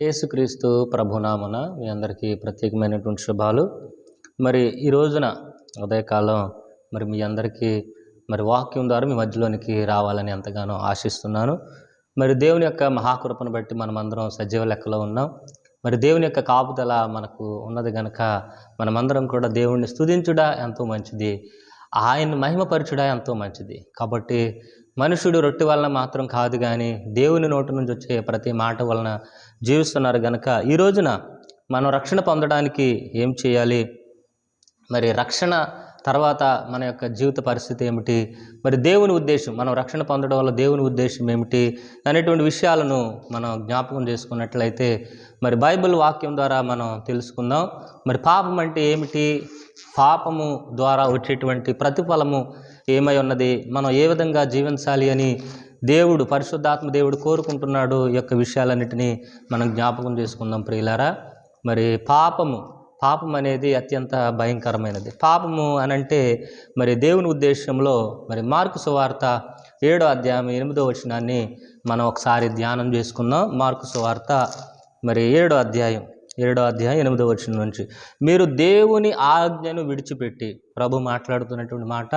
యేసుక్రీస్తు ప్రభునామన మీ అందరికీ ప్రత్యేకమైనటువంటి శుభాలు. మరి ఈ రోజున ఉదయకాలం మరి మీ అందరికీ మరి వాక్యం ద్వారా మీ మధ్యలోనికి రావాలని ఎంతగానో ఆశిస్తున్నాను. మరి దేవుని యొక్క మహాకృపను బట్టి మనమందరం సజీవ లెక్కలో ఉన్నాం. మరి దేవుని యొక్క కాపుదల మనకు ఉన్నది గనక మనమందరం కూడా దేవుణ్ణి స్తుతించుడా ఎంతో మంచిది. ఆయన మహిమపరచుడా ఎంతో మంచిది. కాబట్టి మనుషుడు రొట్టె వలన మాత్రం కాదు కానీ దేవుని నోటి నుంచి వచ్చే ప్రతి మాట వలన జీవిస్తున్నారు గనక ఈ రోజున మనం రక్షణ పొందడానికి ఏం చేయాలి? మరి రక్షణ తర్వాత మన యొక్క జీవిత పరిస్థితి ఏమిటి? మరి దేవుని ఉద్దేశం మనం రక్షణ పొందడం వల్ల దేవుని ఉద్దేశం ఏమిటి? అనేటువంటి విషయాలను మనం జ్ఞాపకం చేసుకున్నట్లయితే మరి బైబిల్ వాక్యం ద్వారా మనం తెలుసుకుందాం. మరి పాపం అంటే ఏమిటి? పాపము ద్వారా వచ్చేటువంటి ప్రతిఫలము ఏమై ఉన్నది? మనం ఏ విధంగా జీవించాలి అని దేవుడు పరిశుద్ధాత్మ దేవుడు కోరుకుంటున్నాడు? ఈ యొక్క విషయాలన్నిటినీ మనం జ్ఞాపకం చేసుకుందాం ప్రియులారా. మరి పాపము పాపం అనేది అత్యంత భయంకరమైనది. పాపము అనంటే మరి దేవుని ఉద్దేశంలో మరి మార్కు సువార్త ఏడో అధ్యాయం ఎనిమిదో వచనాన్ని మనం ఒకసారి ధ్యానం చేసుకుందాం. మార్కు సువార్త మరి ఏడో అధ్యాయం ఏడో అధ్యాయం ఎనిమిదో వచనం నుంచి. మీరు దేవుని ఆజ్ఞను విడిచిపెట్టి ప్రభు మాట్లాడుతున్నటువంటి మాట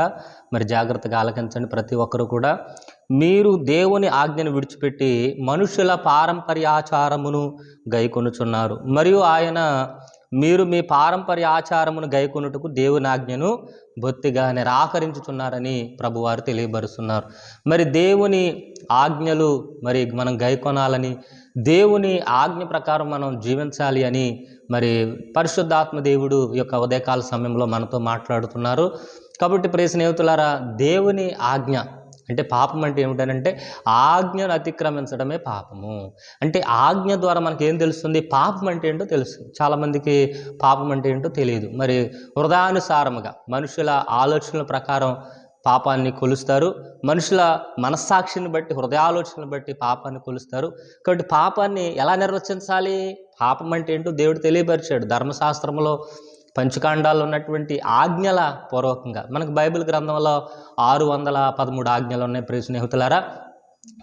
మరి జాగ్రత్తగా ఆలకించండి ప్రతి ఒక్కరు కూడా. మీరు దేవుని ఆజ్ఞను విడిచిపెట్టి మనుషుల పారంపర్యాచారమును గైకొనుచున్నారు. మరియు ఆయన మీరు మీ పారంపర్య ఆచారమును గైకొనుటకు దేవుని ఆజ్ఞను బొత్తిగా నిరాకరించుచున్నారని ప్రభువారు తెలియబరుస్తున్నారు. మరి దేవుని ఆజ్ఞలు మరి మనం గైకొనాలని దేవుని ఆజ్ఞ ప్రకారం మనం జీవించాలి అని మరి పరిశుద్ధాత్మ దేవుడు ఈ యొక్క ఉదయకాల సమయంలో మనతో మాట్లాడుతున్నారు. కాబట్టి ప్రియ స్నేహితులారా దేవుని ఆజ్ఞ అంటే పాపం అంటే ఏమిటనంటే ఆజ్ఞను అతిక్రమించడమే పాపము. అంటే ఆజ్ఞ ద్వారా మనకి ఏం తెలుస్తుంది? పాపం అంటే ఏంటో తెలుసు. చాలామందికి పాపం అంటే ఏంటో తెలియదు. మరి హృదయానుసారముగా మనుషుల ఆలోచనల ప్రకారం పాపాన్ని కొలుస్తారు. మనుషుల మనస్సాక్షిని బట్టి హృదయాలోచనను బట్టి పాపాన్ని కొలుస్తారు. కాబట్టి పాపాన్ని ఎలా నిర్వచించాలి? పాపం అంటే ఏంటో దేవుడు తెలియపరిచాడు. ధర్మశాస్త్రంలో పంచకాండాల్లో ఉన్నటువంటి ఆజ్ఞల పూర్వకంగా. మనకు బైబిల్ గ్రంథంలో ఆరు వందల పదమూడు ఆజ్ఞలు ఉన్నాయి ప్రియ స్నేహితులారా.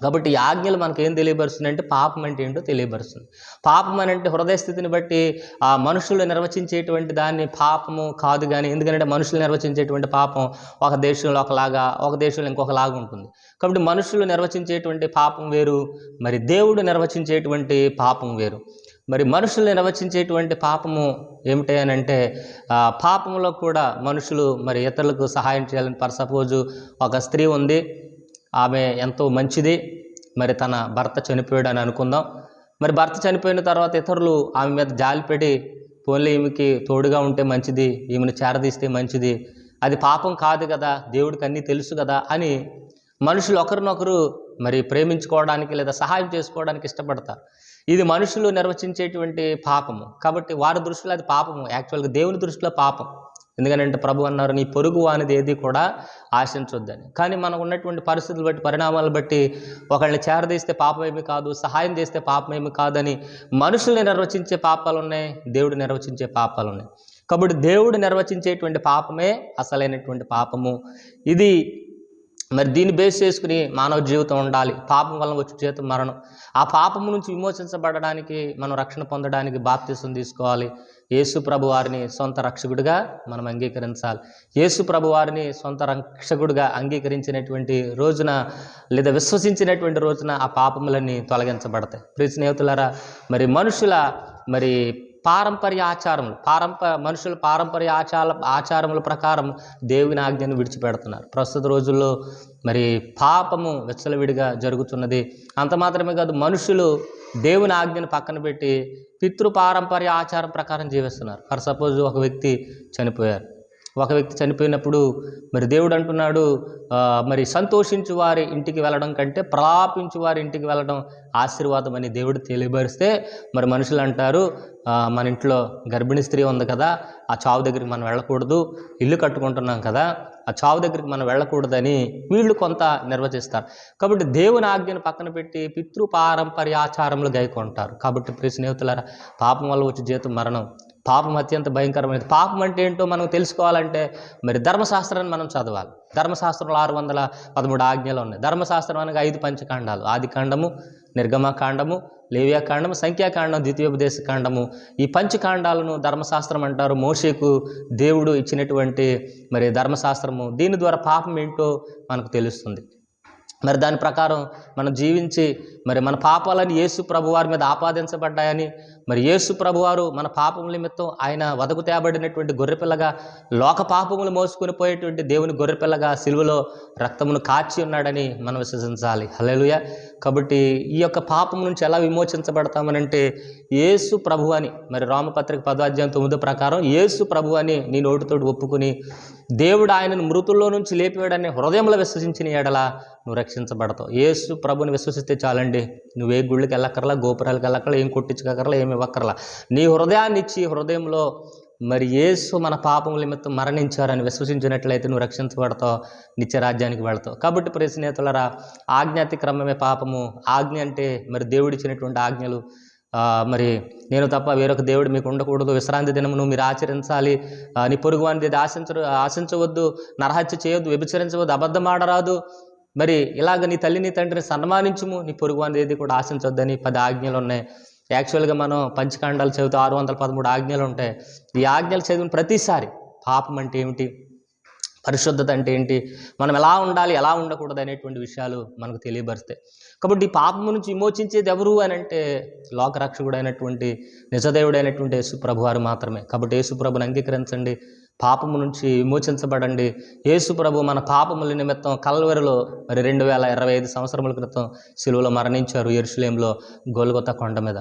కాబట్టి ఈ ఆజ్ఞలు మనకు ఏం తెలియపరుస్తుంది అంటే పాపం అంటే ఏంటో తెలియపరుస్తుంది. పాపం అని అంటే హృదయ స్థితిని బట్టి ఆ మనుషులు నిర్వచించేటువంటి దాన్ని పాపము కాదు కానీ ఎందుకంటే మనుషులు నిర్వచించేటువంటి పాపం ఒక దేశంలో ఒకలాగా ఒక దేశంలో ఇంకొకలాగా ఉంటుంది. కాబట్టి మనుషులు నిర్వచించేటువంటి పాపం వేరు మరి దేవుడు నిర్వచించేటువంటి పాపం వేరు. మరి మనుషులు నిర్వచించేటువంటి పాపము ఏమిటి అని అంటే ఆ పాపంలో కూడా మనుషులు మరి ఇతరులకు సహాయం చేయాలని పర్ సపోజు ఒక స్త్రీ ఉంది ఆమె ఎంతో మంచిది మరి తన భర్త చనిపోయాడు అని అనుకుందాం. మరి భర్త చనిపోయిన తర్వాత ఇతరులు ఆమె మీద జాలిపెట్టి పోన్లే ఈమెకి తోడుగా ఉంటే మంచిది ఈమెను చేరదీస్తే మంచిది అది పాపం కాదు కదా దేవుడికి అన్నీ తెలుసు కదా అని మనుషులు ఒకరినొకరు మరి ప్రేమించుకోవడానికి లేదా సహాయం చేసుకోవడానికి ఇష్టపడతారు. ఇది మనుషులు నిర్వచించేటువంటి పాపము. కాబట్టి వారి దృష్టిలో అది పాపము. యాక్చువల్గా దేవుని దృష్టిలో పాపం. ఎందుకంటే ప్రభు అన్నారు నీ పొరుగు అనేది ఏది కూడా ఆశించొద్దని. కానీ మనకు ఉన్నటువంటి పరిస్థితులు బట్టి పరిణామాలు బట్టి ఒకళ్ళని చేరదీస్తే పాపమేమి కాదు సహాయం చేస్తే పాపమేమి కాదని మనుషుల్ని నిర్వచించే పాపాలు ఉన్నాయి దేవుడు నిర్వచించే పాపాలు ఉన్నాయి. కాబట్టి దేవుడు నిర్వచించేటువంటి పాపమే అసలైనటువంటి పాపము. ఇది మరి దీన్ని బేస్ చేసుకుని మానవ జీవితం ఉండాలి. పాపం వలన వచ్చే జీవితం మరణం. ఆ పాపం నుంచి విమోచించబడడానికి మనం రక్షణ పొందడానికి బాప్తీసం తీసుకోవాలి. యేసు ప్రభు వారిని సొంత రక్షకుడిగా మనం అంగీకరించాలి. యేసు ప్రభు వారిని సొంత రక్షకుడిగా అంగీకరించినటువంటి రోజున లేదా విశ్వసించినటువంటి రోజున ఆ పాపములన్నీ తొలగించబడతాయి. ప్రియ స్నేహితులారా మరి మనుషుల మరి పారంపర్య ఆచారములు పారంప మనుషుల పారంపర్య ఆచార ఆచారముల ప్రకారం దేవుని ఆజ్ఞను విడిచిపెడుతున్నారు. ప్రస్తుత రోజుల్లో మరి పాపము విచ్చలవిడిగా జరుగుతున్నది. అంత మాత్రమే కాదు మనుషులు దేవుని ఆజ్ఞను పక్కన పెట్టి పితృ పారంపర్య ఆచారం ప్రకారం జీవిస్తున్నారు. ఫర్ సపోజ్ ఒక వ్యక్తి చనిపోయారు. ఒక వ్యక్తి చనిపోయినప్పుడు మరి దేవుడు అంటున్నాడు మరి సంతోషించు వారి ఇంటికి వెళ్ళడం కంటే ప్రలాపించు వారి ఇంటికి వెళ్ళడం ఆశీర్వాదం అని దేవుడు తెలియబరిస్తే మరి మనుషులు అంటారు మన ఇంట్లో గర్భిణీ స్త్రీ ఉంది కదా ఆ చావు దగ్గరికి మనం వెళ్ళకూడదు ఇల్లు కట్టుకుంటున్నాం కదా ఆ చావు దగ్గరికి మనం వెళ్ళకూడదని వీళ్ళు కొంత నిర్వచిస్తారు. కాబట్టి దేవుని ఆజ్ఞను పక్కన పెట్టి పితృ పారంపర్య ఆచారములు గైకొంటారు. కాబట్టి ప్రియ స్నేహితులారా పాపం వల్ల వచ్చే జీతం మరణం. పాపం అత్యంత భయంకరమైనది. పాపం అంటే ఏంటో మనం తెలుసుకోవాలంటే మరి ధర్మశాస్త్రాన్ని మనం చదవాలి. ధర్మశాస్త్రంలో ఆరు వందల పదమూడు ఆజ్ఞలు ఉన్నాయి. ధర్మశాస్త్రం అనగా ఐదు పంచకాండాలు. ఆది కాండము నిర్గమకాండము లేవ్యాకాండము సంఖ్యాకాండం ద్వితీయోపదేశ కాండము. ఈ పంచకాండాలను ధర్మశాస్త్రం అంటారు. మోషేకు దేవుడు ఇచ్చినటువంటి మరి ధర్మశాస్త్రము. దీని ద్వారా పాపం ఏంటో మనకు తెలుస్తుంది. మరి దాని ప్రకారం మనం జీవించి మరి మన పాపాలని యేసు ప్రభువారి మీద ఆపాదించబడ్డాయని మరి యేసు ప్రభువారు మన పాపముల నిమిత్తం ఆయన వదకు తేబడినటువంటి గొర్రెపిల్లగా లోక పాపములు మోసుకొని పోయేటువంటి దేవుని గొర్రెపిల్లగా సిలువలో రక్తమును కాచి ఉన్నాడని మనం విశ్వసించాలి. హలేలుయ కాబట్టి ఈ యొక్క పాపం నుంచి ఎలా విమోచించబడతామనంటే యేసు ప్రభు అని మరి రామపత్రిక పదాధ్యాయం తొమ్మిదో ప్రకారం యేసు ప్రభు అని నీ నోటితోటి ఒప్పుకుని దేవుడు ఆయనను మృతుల్లో నుంచి లేపివాడని హృదయంలో విశ్వసించిన ఎడల నువ్వు రక్షించబడతావు. యేసు ప్రభుని విశ్వసిస్తే చాలండి. నువ్వు గుళ్ళకి వెళ్ళక్కర్లా గోపురాలకు వెళ్ళక్కర్లా ఏం కొట్టించుకోకర్లా ఏమి ఇవ్వక్కర్లా నీ హృదయాన్ని ఇచ్చి హృదయంలో మరి యేసు మన పాపముల నిమిత్తం మరణించారని విశ్వసించినట్లయితే నువ్వు రక్షించబడతావు నిత్యరాజ్యానికి వెళతావు. కాబట్టి ప్రియ స్నేహితులరా ఆజ్ఞాతిక్రమమే పాపము. ఆజ్ఞ అంటే మరి దేవుడిచ్చినటువంటి ఆజ్ఞలు. మరి నేను తప్ప వేరొక దేవుడు మీకు ఉండకూడదు. విశ్రాంతి దినమును మీరు ఆచరించాలి. నీ పొరుగు వారిని ఆశించరు ఆశించవద్దు నరహత్య చేయొద్దు వ్యభిచరించవద్దు అబద్ధమాడరాదు మరి ఇలాగ నీ తల్లిని తండ్రిని సన్మానించుము. నీ పొరుగు వారిని కూడా ఆశించొద్దని పది ఆజ్ఞలు ఉన్నాయి యాక్చువల్గా మనం పంచకాండాలు చదివితే ఆరు వందల పదమూడు ఆజ్ఞలు ఉంటాయి. ఈ ఆజ్ఞలు చదివిన ప్రతిసారి పాపం అంటే ఏమిటి? పరిశుద్ధత అంటే ఏంటి? మనం ఎలా ఉండాలి ఎలా ఉండకూడదు అనేటువంటి విషయాలు మనకు తెలియబరుస్తాయి కాబట్టి ఈ పాపం నుంచి విమోచించేది ఎవరు అని అంటే లోకరక్షకుడైనటువంటి నిజదేవుడైనటువంటి యేసు ప్రభువారు మాత్రమే. కాబట్టి యేసు ప్రభుని అంగీకరించండి పాపము నుంచి విమోచించబడండి. యేసు ప్రభు మన పాపముల నిమిత్తం కల్వరిలో మరి రెండు వేల ఇరవై ఐదు సంవత్సరముల క్రితం సిలువలో మరణించారు ఎరుసలేంలో గోల్గొత్త కొండ మీద.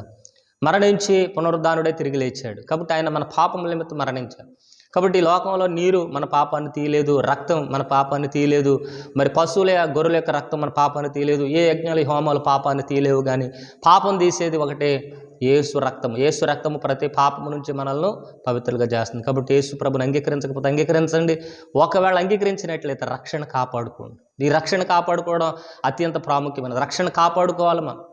మరణించి పునరుద్ధానుడే తిరిగి లేచాడు. కాబట్టి ఆయన మన పాపముల నిమిత్తం మరణించాడు కాబట్టి ఈ లోకంలో నీరు మన పాపాన్ని తీయలేదు రక్తం మన పాపాన్ని తీయలేదు మరి పశువుల గొర్రెల యొక్క రక్తం మన పాపాన్ని తీయలేదు ఏ యజ్ఞాలు హోమాలు పాపాన్ని తీయలేవు కానీ పాపం తీసేది ఒకటే ఏసు రక్తం. ఏసు రక్తము ప్రతి పాపము నుంచి మనల్ని పవిత్రులుగా చేస్తుంది. కాబట్టి ఏసు ప్రభుని అంగీకరించకపోతే అంగీకరించండి. ఒకవేళ అంగీకరించినట్లయితే రక్షణ కాపాడుకోండి. ఈ రక్షణ కాపాడుకోవడం అత్యంత ప్రాముఖ్యమైనది. రక్షణ కాపాడుకోవాలి మనం.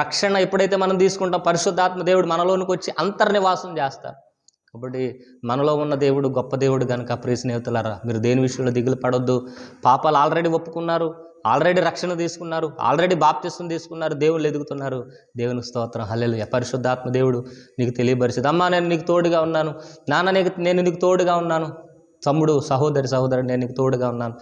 రక్షణ ఎప్పుడైతే మనం తీసుకుంటాం పరిశుద్ధాత్మ దేవుడు మనలోనికి వచ్చి అంతర్నివాసం చేస్తారు. కాబట్టి మనలో ఉన్న దేవుడు గొప్ప దేవుడు కనుక ప్రియ స్నేహితులారా మీరు దేని విషయంలో దిగులు పడొద్దు. పాపాలు ఆల్రెడీ ఒప్పుకున్నారు ఆల్రెడీ రక్షణ తీసుకున్నారు ఆల్రెడీ బాప్తిస్తం తీసుకున్నారు దేవుళ్ళు ఎదుగుతున్నారు. దేవునికి స్తోత్రం. హల్లెలు పరిశుద్ధాత్మ దేవుడు నీకు తెలియపరిచింది. అమ్మా నేను నీకు తోడుగా ఉన్నాను. నాన్న నీకు నేను నీకు తోడుగా ఉన్నాను. తమ్ముడు సహోదరి సహోదరు నేను నీకు తోడుగా ఉన్నాను.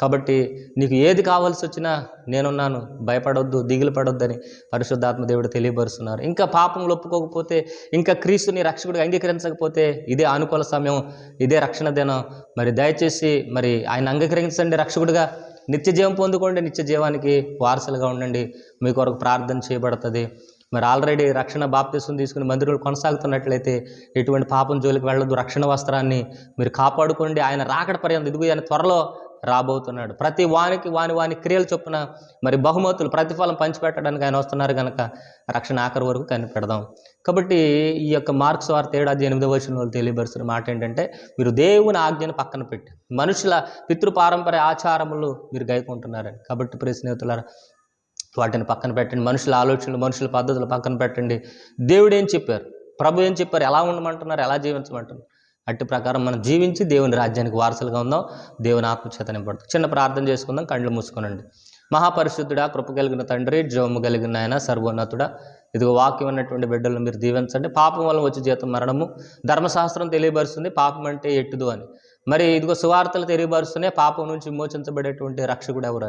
కాబట్టి నీకు ఏది కావాల్సి వచ్చినా నేనున్నాను. భయపడొద్దు దిగులు పడొద్దని పరిశుద్ధాత్మ దేవుడు తెలియపరుస్తున్నారు. ఇంకా పాపములు ఒప్పుకోకపోతే ఇంకా క్రీస్తుని రక్షకుడిగా అంగీకరించకపోతే ఇదే అనుకూల సమయం ఇదే రక్షణ దినం. మరి దయచేసి మరి ఆయన అంగీకరించండి రక్షకుడిగా. నిత్య జీవం పొందుకోండి. నిత్య జీవానికి వారసులుగా ఉండండి. మీ కొరకు ప్రార్థన చేయబడుతుంది. మరి ఆల్రెడీ రక్షణ బాప్తిసం తీసుకుని మందిరంలో కొనసాగుతున్నట్లయితే ఎటువంటి పాపం జోలికి వెళ్ళదు రక్షణ వస్త్రాన్ని మీరు కాపాడుకోండి. ఆయన రాకడ పర్యంత ఇదిగు ఆయన త్వరలో రాబోతున్నాడు. ప్రతి వానికి వాని వాని క్రియలు చొప్పున మరి బహుమతులు ప్రతిఫలం పంచిపెట్టడానికి ఆయన వస్తున్నారు కనుక రక్షణ ఆఖరి వరకు కనిపెడదాం. కాబట్టి ఈ యొక్క మార్క్స్ వార్త ఏడాది ఎనిమిదో వాళ్ళు తెలియబరుసరు మాట ఏంటంటే మీరు దేవుని ఆజ్ఞను పక్కన పెట్టి మనుషుల పితృపారంపర్య ఆచారములు మీరు గైకుంటున్నారని. కాబట్టి ప్రియ స్నేహితులారా వాటిని పక్కన పెట్టండి. మనుషుల ఆలోచనలు మనుషుల పద్ధతులు పక్కన పెట్టండి. దేవుడు ఏం చెప్పారు? ప్రభు ఏం చెప్పారు? ఎలా ఉండమంటున్నారు? ఎలా జీవించమంటున్నారు? అట్టి ప్రకారం మనం జీవించి దేవుని రాజ్యానికి వారసులుగా ఉందాం. దేవుని ఆత్మచేత నింపడతాం చిన్న ప్రార్థన చేసుకుందాం. కళ్ళు మూసుకోనండి. మహాపరిశుద్ధుడా కృప కలిగిన తండ్రి జోము కలిగిన ఆయన సర్వోన్నతుడా. ఇదిగో వాక్యం ఉన్నటువంటి బిడ్డలను మీరు దీవించండి. పాపం వల్ల వచ్చే జీతం మరణము. ధర్మశాస్త్రం తెలియబరుస్తుంది. పాపం అంటే ఎట్టుదు అని. మరి ఇదిగో సువార్తలు తెలియబరుస్తున్నాయి పాపం నుంచి విమోచించబడేటువంటి రక్షకుడు ఎవరు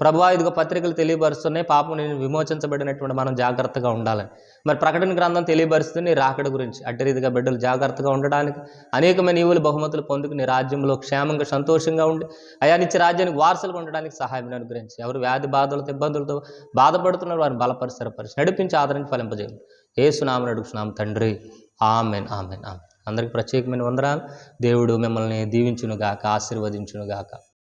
ప్రభావ ప్రభా ఇదిగో పత్రికలు తెలియపరుస్తున్నాయి పాపం నుంచి విమోచించబడినటువంటి మనం జాగ్రత్తగా ఉండాలని. మరి ప్రకటన గ్రంథం తెలియపరుస్తుంది నీ రాకడ గురించి. అట్టి రీతిగా బిడ్డలు జాగ్రత్తగా ఉండడానికి అనేకమైన ఈవులు బహుమతులు పొందుకుని రాజ్యంలో క్షేమంగా సంతోషంగా ఉండి అయా నిత్య రాజ్యానికి వారసులుగా ఉండడానికి సహాయం అనుగ్రహించి. ఎవరు వ్యాధి బాధలతో ఇబ్బందులతో బాధపడుతున్నారు వారిని బలపరిసరపరిచి నడిపించి ఆదరించి ఫలింపజేయాలి ఏ అడుగుతున్నాం తండ్రి. Amen amen amen. అందరికి ప్రత్యేకమైన వందనాలు. దేవుడు మిమ్మల్ని దీవించునుగాక ఆశీర్వదించునుగాక.